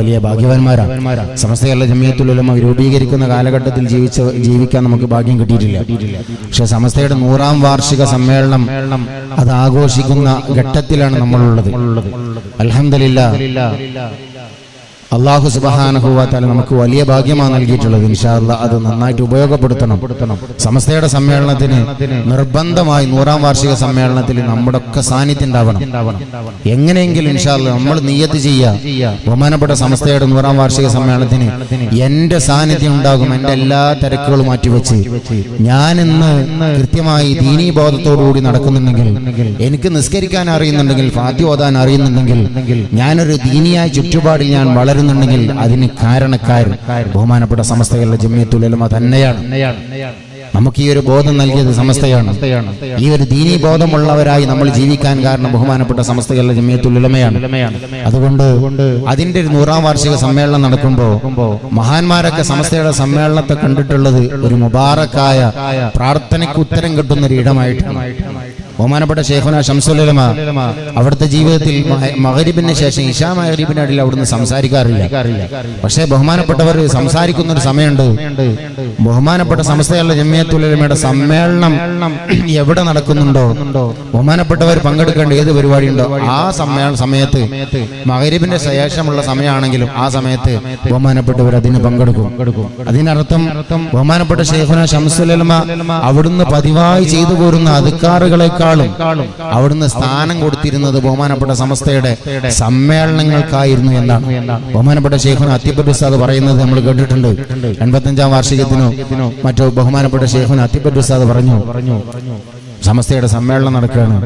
വലിയ ഭാഗ്യവാന്മാരാണ്. സമസ്ത കേരള ജമിയത്തുലമ രൂപീകരിക്കുന്ന കാലഘട്ടത്തിൽ ജീവിച്ച ജീവിക്കാൻ നമുക്ക് ഭാഗ്യം കിട്ടിയിട്ടില്ല. പക്ഷെ സമസ്തയുടെ നൂറാം വാർഷിക സമ്മേളനം അത് ആഘോഷിക്കുന്ന ഘട്ടത്തിലാണ് നമ്മളുള്ളത്. അൽഹംദുലില്ല. അള്ളാഹു സുബഹാനഹുവാത്താല നമുക്ക് വലിയ ഭാഗ്യമാണ് നൽകിയിട്ടുള്ളത്. ഇൻഷാല്ല അത് നന്നായിട്ട് ഉപയോഗപ്പെടുത്തണം. സമസ്തയുടെ സമ്മേളനത്തിന് നിർബന്ധമായി നൂറാം വാർഷിക സമ്മേളനത്തിൽ നമ്മുടെ ഒക്കെ സാന്നിധ്യം ഉണ്ടാവണം. എങ്ങനെയെങ്കിലും ഇൻഷാല്ല നമ്മൾ നീയത്ത് ചെയ്യുക ബഹുമാനപ്പെട്ട സമസ്തയുടെ നൂറാം വാർഷിക സമ്മേളനത്തിന് എന്റെ സാന്നിധ്യം ഉണ്ടാകും. എന്റെ എല്ലാ തിരക്കുകളും മാറ്റിവെച്ച്. ഞാൻ ഇന്ന് കൃത്യമായി ദീനീ ബോധത്തോടുകൂടി നടക്കുന്നുണ്ടെങ്കിൽ എനിക്ക് നിസ്കരിക്കാൻ അറിയുന്നുണ്ടെങ്കിൽ ഫാത്തി ഓതാൻ അറിയുന്നുണ്ടെങ്കിൽ ഞാനൊരു ദീനിയായ ചുറ്റുപാടിൽ ഞാൻ വളരുന്നുണ്ടെങ്കിൽ അതിന് കാരണക്കാരൻ ബഹുമാനപ്പെട്ട സമസ്തകളുടെ ജമ്മിയത്തുലമ തന്നെയാണ്. നമുക്ക് ഈ ഒരു ബോധം നൽകിയത് സമസ്തയാണ്. ഈ ഒരു ദീനീ ബോധമുള്ളവരായി നമ്മൾ ജീവിക്കാൻ കാരണം ബഹുമാനപ്പെട്ട സമസ്തകളുടെ ജമ്മിയത്തുലമയാണ് അതുകൊണ്ട് അതിന്റെ ഒരു നൂറാം വാർഷിക സമ്മേളനം നടക്കുമ്പോൾ മഹാന്മാരൊക്കെ സമസ്തയുടെ സമ്മേളനത്തെ കണ്ടിട്ടുള്ളത് ഒരു മുബാറക്കായ പ്രാർത്ഥനയ്ക്ക് ഉത്തരം കിട്ടുന്ന ഒരു ഇടമായിട്ടാണ്. ബഹുമാനപ്പെട്ട ഷേഖുന ഷംസുലമ അവിടുത്തെ ജീവിതത്തിൽ മഹരിബിന് ശേഷം ഇഷാ മഹരീബിനിടയിൽ അവിടുന്ന് സംസാരിക്കാറില്ല. പക്ഷേ ബഹുമാനപ്പെട്ടവർ സംസാരിക്കുന്ന ഒരു സമയമുണ്ട്. ബഹുമാനപ്പെട്ട സംസ്ഥയുള്ള ജമ്മിയത്തുലമയുടെ സമ്മേളനം എവിടെ നടക്കുന്നുണ്ടോ? ബഹുമാനപ്പെട്ടവർ പങ്കെടുക്കേണ്ട ഏത് പരിപാടി ഉണ്ടോ ആ സമ്മേളന സമയത്ത് മഹരിബിന്റെ ശേഷമുള്ള സമയമാണെങ്കിലും ആ സമയത്ത് ബഹുമാനപ്പെട്ടവർ അതിന് പങ്കെടുക്കും. അതിനർത്ഥം ബഹുമാനപ്പെട്ട ഷേഖുന ഷംസുലമ അവിടുന്ന് പതിവായി ചെയ്തു പോരുന്ന അധികാറുകളെക്കാളും അവിടുന്ന് സ്ഥാനം കൊടുത്തിരുന്നത് ബഹുമാനപ്പെട്ട സമസ്തയുടെ സമ്മേളനങ്ങൾക്കായിരുന്നു എന്നാണ്. ബഹുമാനപ്പെട്ട ഷെയ്ഖുന അത്തിപ്പറ്റുസാദ് പറയുന്നത് നമ്മൾ കേട്ടിട്ടുണ്ട്. എൺപത്തഞ്ചാം വാർഷികത്തിനോ മറ്റോ ബഹുമാനപ്പെട്ട ഷെയ്ഖുന അത്തിപ്പറ്റുസാദ് പറഞ്ഞു. സമസ്തയുടെ സമ്മേളനം നടക്കുകയാണ്.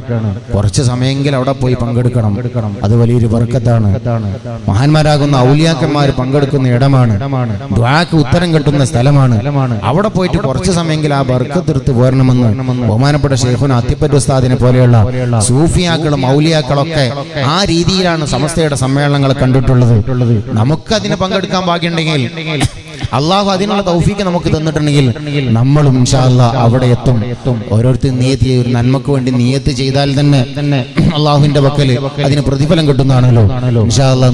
കുറച്ച് സമയമെങ്കിലും അവിടെ പോയി പങ്കെടുക്കണം. അത് വലിയൊരു വർക്കത്താണ്. മഹാന്മാരാകുന്ന ഔലിയാക്കന്മാർ പങ്കെടുക്കുന്ന ഇടമാണ്. ദ്വാക്ക് ഉത്തരം കിട്ടുന്ന സ്ഥലമാണ്. അവിടെ പോയിട്ട് കുറച്ച് സമയമെങ്കിലും ആ ബർക്കത്തെടുത്ത് പോരണമെന്ന് ബഹുമാനപ്പെട്ട ഷെയ്ഖുന അത്തിപ്പറ്റുസ്താദിനെ പോലെയുള്ള സൂഫിയാക്കളും ഔലിയാക്കളൊക്കെ ആ രീതിയിലാണ് സമസ്തയുടെ സമ്മേളനങ്ങൾ കണ്ടിട്ടുള്ളത്. നമുക്ക് അതിന് പങ്കെടുക്കാൻ ഭാഗ്യമുണ്ടെങ്കിൽ അള്ളാഹു അതിനുള്ള തൗഫീക്ക് നമുക്ക് തന്നിട്ടുണ്ടെങ്കിൽ നമ്മളും അവിടെ എത്തും. ഓരോരുത്തർ നിയത്തി ഒരു നന്മക്ക് വേണ്ടി നിയത്ത് ചെയ്താൽ തന്നെ തന്നെ അള്ളാഹുവിന്റെ പക്കൽ അതിന് പ്രതിഫലം കിട്ടുന്നതാണല്ലോ.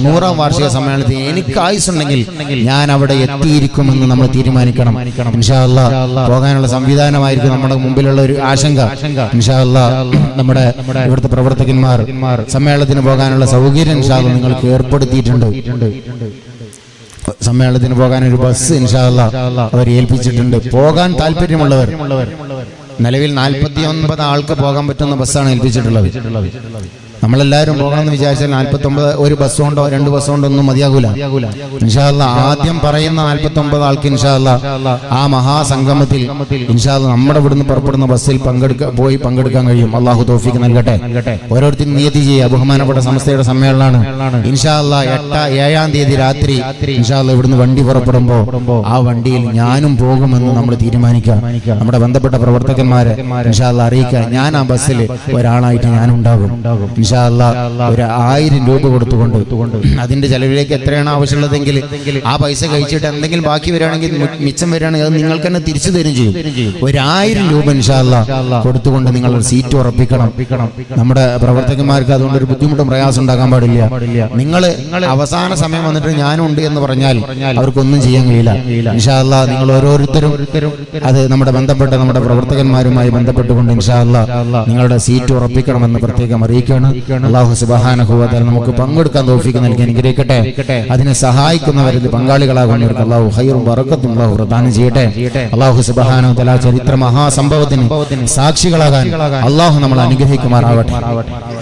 നൂറാം വാർഷിക സമ്മേളനത്തിൽ എനിക്ക് ആയുസുണ്ടെങ്കിൽ ഞാൻ അവിടെ എത്തിയിരിക്കുമെന്ന് നമ്മൾ തീരുമാനിക്കണം. പോകാനുള്ള സംവിധാനമായിരിക്കും നമ്മുടെ മുമ്പിലുള്ള ഒരു ആശങ്ക. നമ്മുടെ ഇവിടുത്തെ പ്രവർത്തകന്മാർ സമ്മേളനത്തിന് പോകാനുള്ള സൗകര്യം നിങ്ങൾക്ക് ഏർപ്പെടുത്തിയിട്ടുണ്ട്. സമ്മേളനത്തിന് പോകാൻ ഒരു ബസ് ഇൻഷാല്ല അവർ ഏൽപ്പിച്ചിട്ടുണ്ട്. പോകാൻ താല്പര്യമുള്ളവർ. നിലവിൽ നാൽപ്പത്തി ഒൻപത് ആൾക്ക് പോകാൻ പറ്റുന്ന ബസ്സാണ് ഏൽപ്പിച്ചിട്ടുള്ളത്. നമ്മളെല്ലാവരും പോകണമെന്ന് വിചാരിച്ചാൽ നാൽപ്പത്തി ഒമ്പത് ഒരു ബസ് കൊണ്ടോ രണ്ട് ബസ് കൊണ്ടോ ഒന്നും മതിയാകൂല. ഇൻഷാല്ല ആദ്യം പറയുന്ന നാൽപ്പത്തി ഒമ്പത് ആൾക്ക് ഇൻഷാല്ല ആ മഹാസംഗമത്തിൽ ഇൻഷാല്ല നമ്മുടെ ഇവിടുന്ന് പുറപ്പെടുന്ന ബസ്സിൽ പങ്കെടുക്ക പോയി പങ്കെടുക്കാൻ കഴിയും. അള്ളാഹു തോഫിക്ക് നൽകട്ടെ. ഓരോരുത്തരും നിയതി ചെയ്യുക. ബഹുമാനപ്പെട്ട സംസ്ഥയുടെ സമ്മേളനമാണ്. ഇൻഷാല്ല എട്ട ഏഴാം തീയതി രാത്രി ഇൻഷാല്ല ഇവിടുന്ന് വണ്ടി പുറപ്പെടുമ്പോ ആ വണ്ടിയിൽ ഞാനും പോകുമെന്ന് നമ്മൾ തീരുമാനിക്കാം നമ്മുടെ ബന്ധപ്പെട്ട പ്രവർത്തകന്മാരെ ഇൻഷാല്ല അറിയിക്കുക. ഞാൻ ആ ബസ്സിൽ ഒരാളായിട്ട് ഞാൻ ഉണ്ടാകും ഇൻഷാല്ല ഒരു ആയിരം രൂപ കൊടുത്തുകൊണ്ട് അതിന്റെ ചെലവിലേക്ക് എത്രയാണ് ആവശ്യമുള്ളതെങ്കിൽ ആ പൈസ കഴിച്ചിട്ട് എന്തെങ്കിലും ബാക്കി വരികയാണെങ്കിൽ മിച്ചം വരികയാണെങ്കിൽ അത് നിങ്ങൾക്ക് തന്നെ തിരിച്ചു തരും ചെയ്യും. ഒരു ആയിരം രൂപ ഇൻഷാല്ല കൊടുത്തുകൊണ്ട് നിങ്ങൾ സീറ്റ് ഉറപ്പിക്കണം. നമ്മുടെ പ്രവർത്തകന്മാർക്ക് അതുകൊണ്ട് ഒരു ബുദ്ധിമുട്ടും പ്രയാസം ഉണ്ടാക്കാൻ പാടില്ല. നിങ്ങൾ അവസാന സമയം വന്നിട്ട് ഞാനുണ്ട് എന്ന് പറഞ്ഞാൽ അവർക്കൊന്നും ചെയ്യാൻ കഴിയില്ല. ഇൻഷാല്ല നിങ്ങൾ ഓരോരുത്തരും അത് നമ്മുടെ ബന്ധപ്പെട്ട നമ്മുടെ പ്രവർത്തകന്മാരുമായി ബന്ധപ്പെട്ടുകൊണ്ട് ഇൻഷാല്ല നിങ്ങളുടെ സീറ്റ് ഉറപ്പിക്കണമെന്ന് പ്രത്യേകം അറിയിക്കുകയാണ്. അള്ളാഹു സുബാനുഭവത്തിൽ നമുക്ക് പങ്കെടുക്കാൻ തോഫിക്ക് നൽകി അനുഗ്രഹിക്കട്ടെ. അതിനെ സഹായിക്കുന്നവരിൽ പങ്കാളികളാകുന്നവർക്ക് അള്ളാഹു ഹൈറും വറക്കത്തും അള്ളാഹു പ്രദാനം ചെയ്യട്ടെ. അള്ളാഹു സുബഹാനുതല ചരിത്ര മഹാസംഭവത്തിന് സാക്ഷികളാകാൻ അള്ളാഹു നമ്മൾ അനുഗ്രഹിക്കുമാറാവട്ടെ.